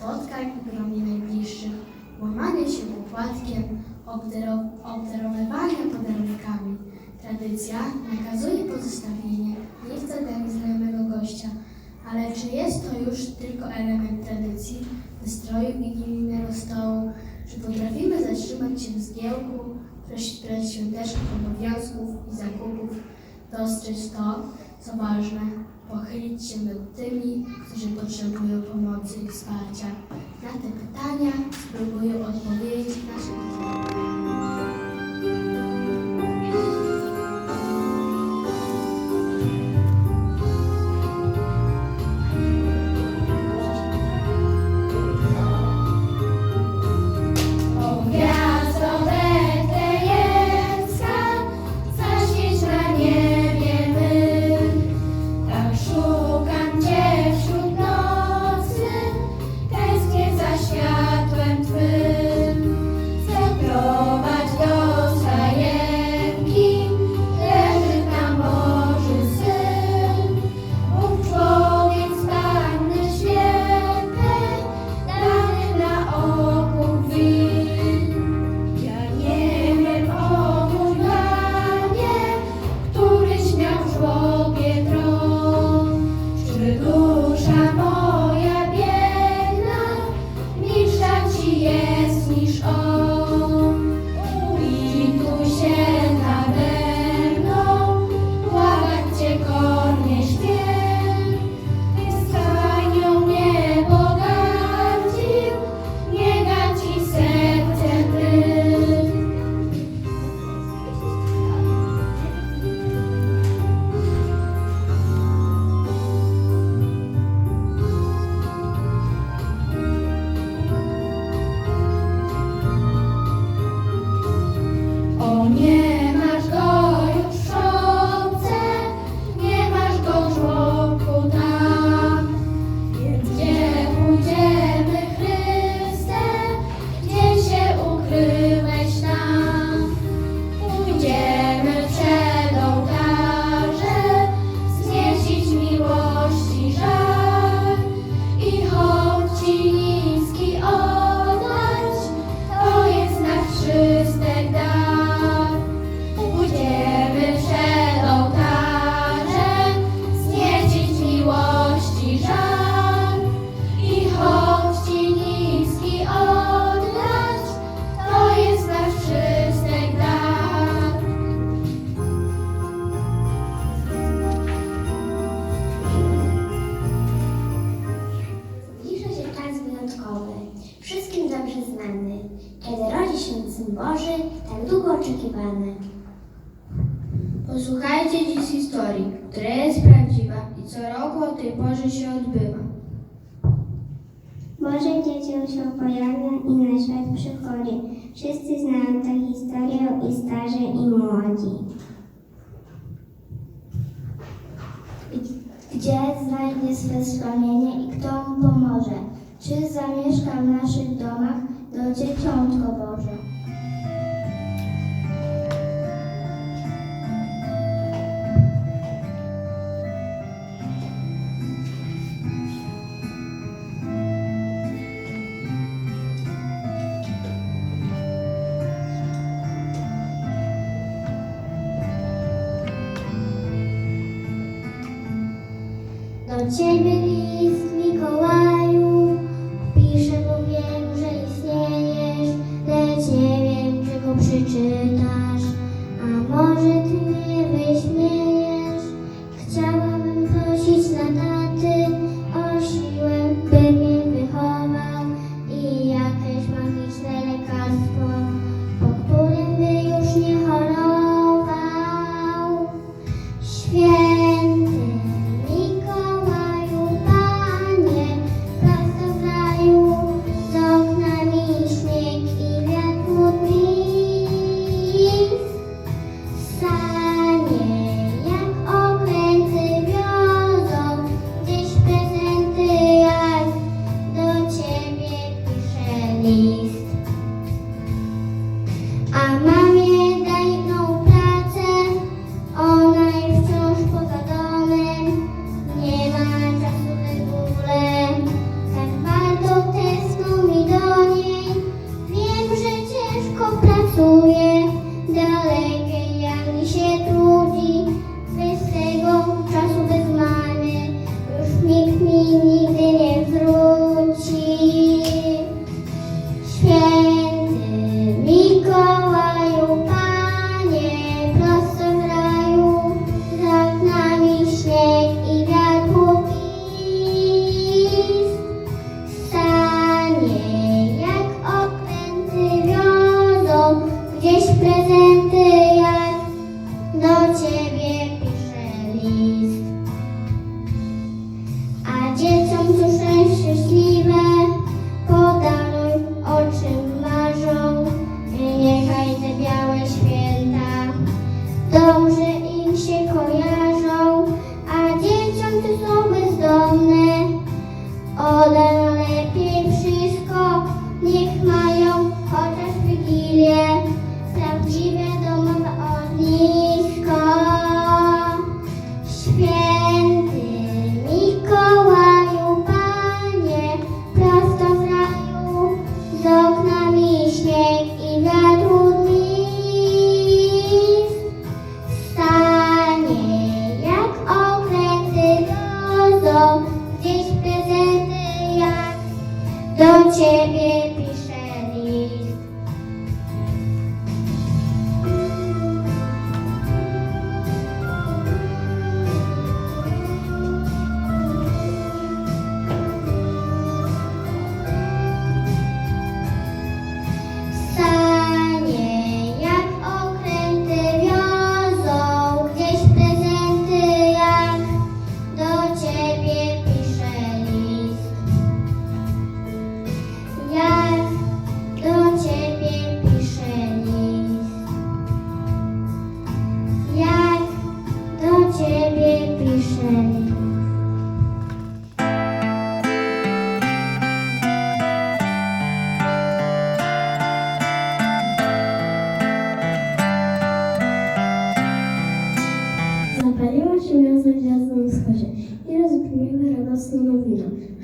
spotkań gronie najbliższych, łamania się opłatkiem, obdaro- obdarowywania podarunkami. Tradycja nakazuje pozostawienie miejsca dla nieznajomego gościa, ale czy jest to już tylko element tradycji, wystroju wigilijnego stołu, czy potrafimy zatrzymać się w zgiełku, przed świątecznych obowiązków i zakupów, dostrzec to, co ważne, pochylić się nad tymi, którzy potrzebują pomocy i wsparcia. Na te pytania spróbuję odpowiedzieć nasze O Boże dziecię się pojawia i na świat przychodzi. Wszyscy znają tę historię i starzy i młodzi. Gdzie znajdzie swe schronienie i kto mu pomoże? Czy zamieszka w naszych domach do Dzieciątko Boże? Ciebie list Mikołaju. Piszę, bo wiem, że istniejesz Lecz nie wiem, czy go przeczytasz A może Ty mnie wyśmiejesz? Chciałabym prosić na taty O siłę, by mnie wychował I jakieś magiczne lekarstwo Po którym by już nie chorował. Święty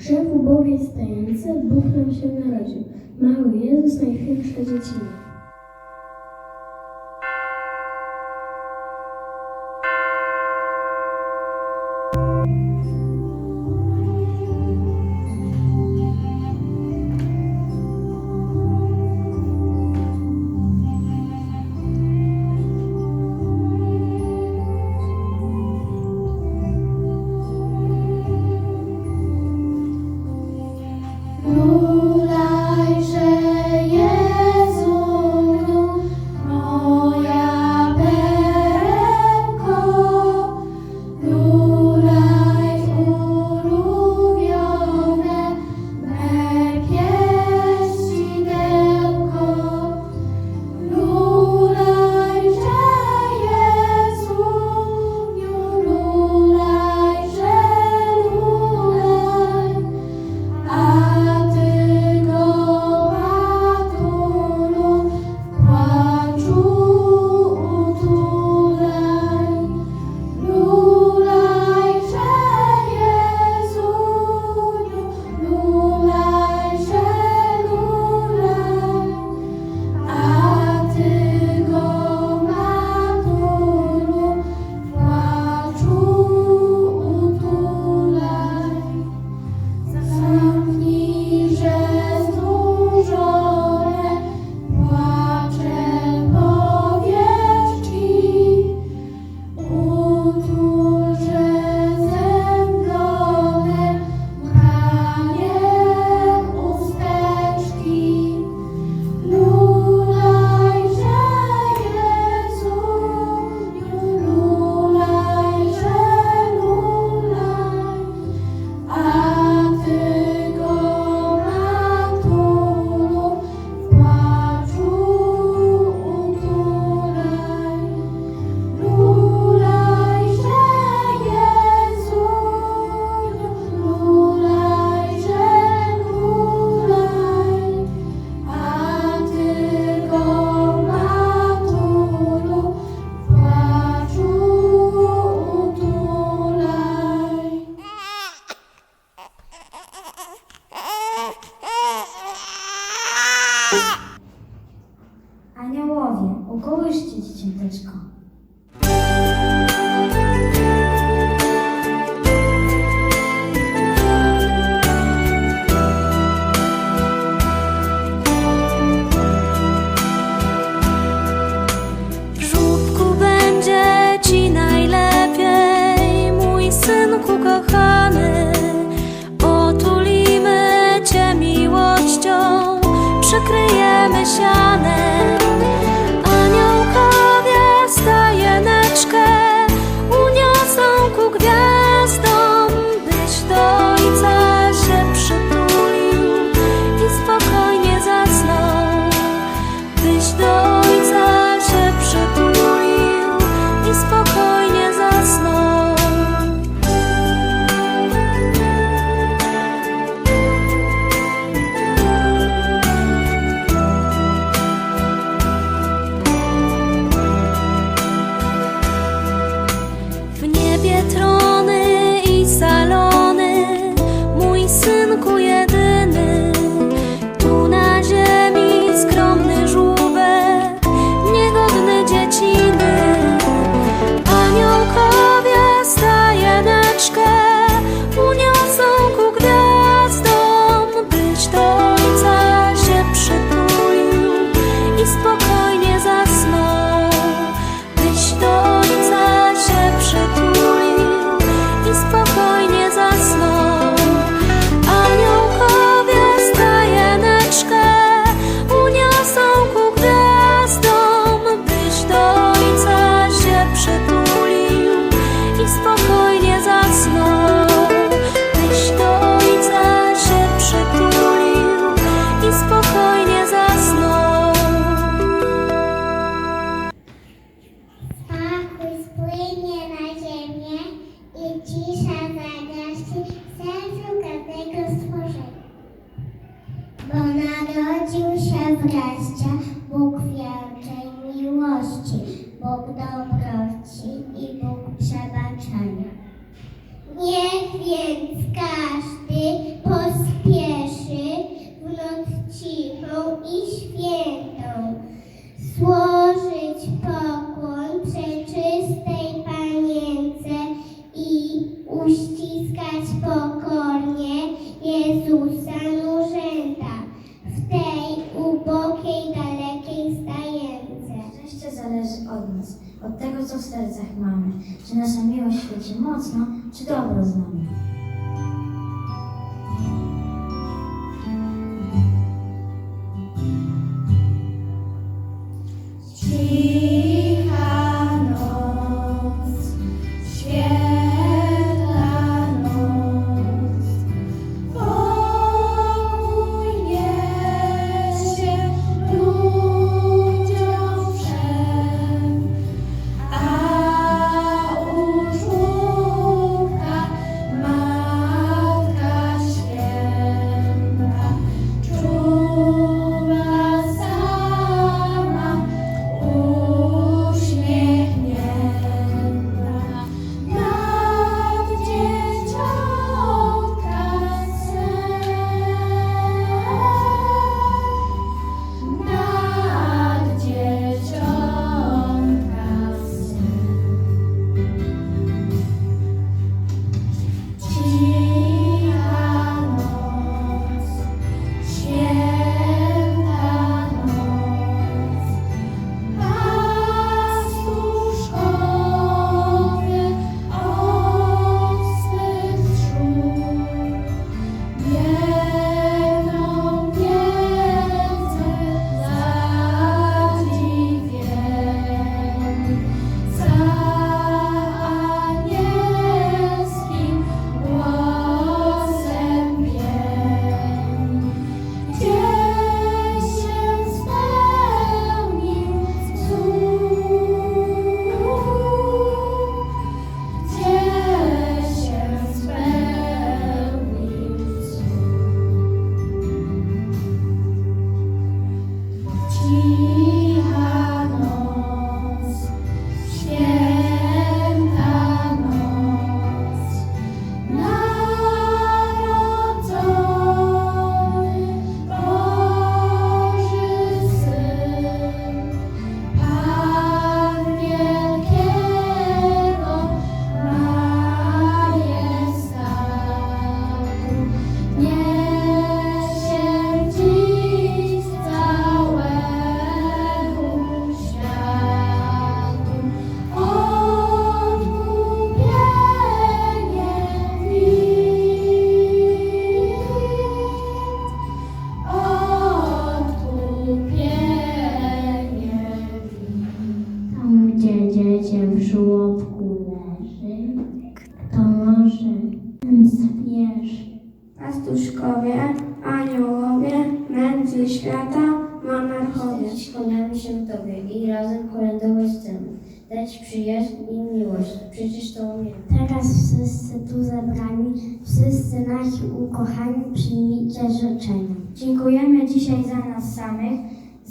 krzew ubogiej stajence Bóg nam się narodził. Mały Jezus, największa dziecina.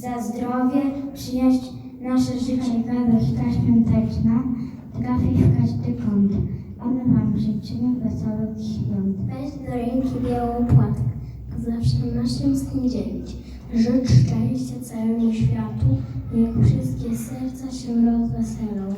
za zdrowie, przyjaźń, nasze życie. Gadość ta świąteczna trafi w każdy kąt. A my Wam życzymy wesołych świąt. Weź do ręki białą płatkę, zawsze naszym z tym dzielić. Życz szczęścia całemu światu, niech wszystkie serca się rozweselą.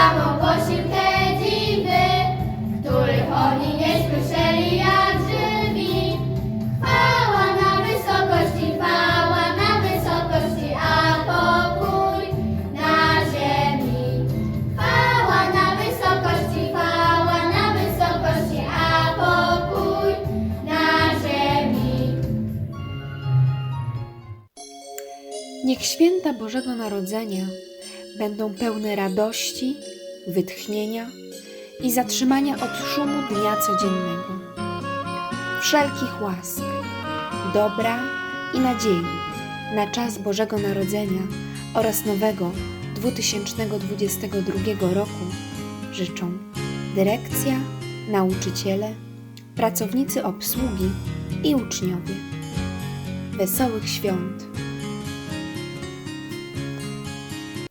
Ogłosił te dziwy, których oni nie słyszeli jak żywi. Chwała na wysokości, chwała na wysokości, a pokój na ziemi. Chwała na wysokości, chwała na wysokości, a pokój na ziemi. Niech święta Bożego Narodzenia będą pełne radości, wytchnienia i zatrzymania od szumu dnia codziennego, wszelkich łask, dobra i nadziei na czas Bożego Narodzenia oraz nowego 2022 roku życzą dyrekcja, nauczyciele, pracownicy obsługi i uczniowie. Wesołych świąt!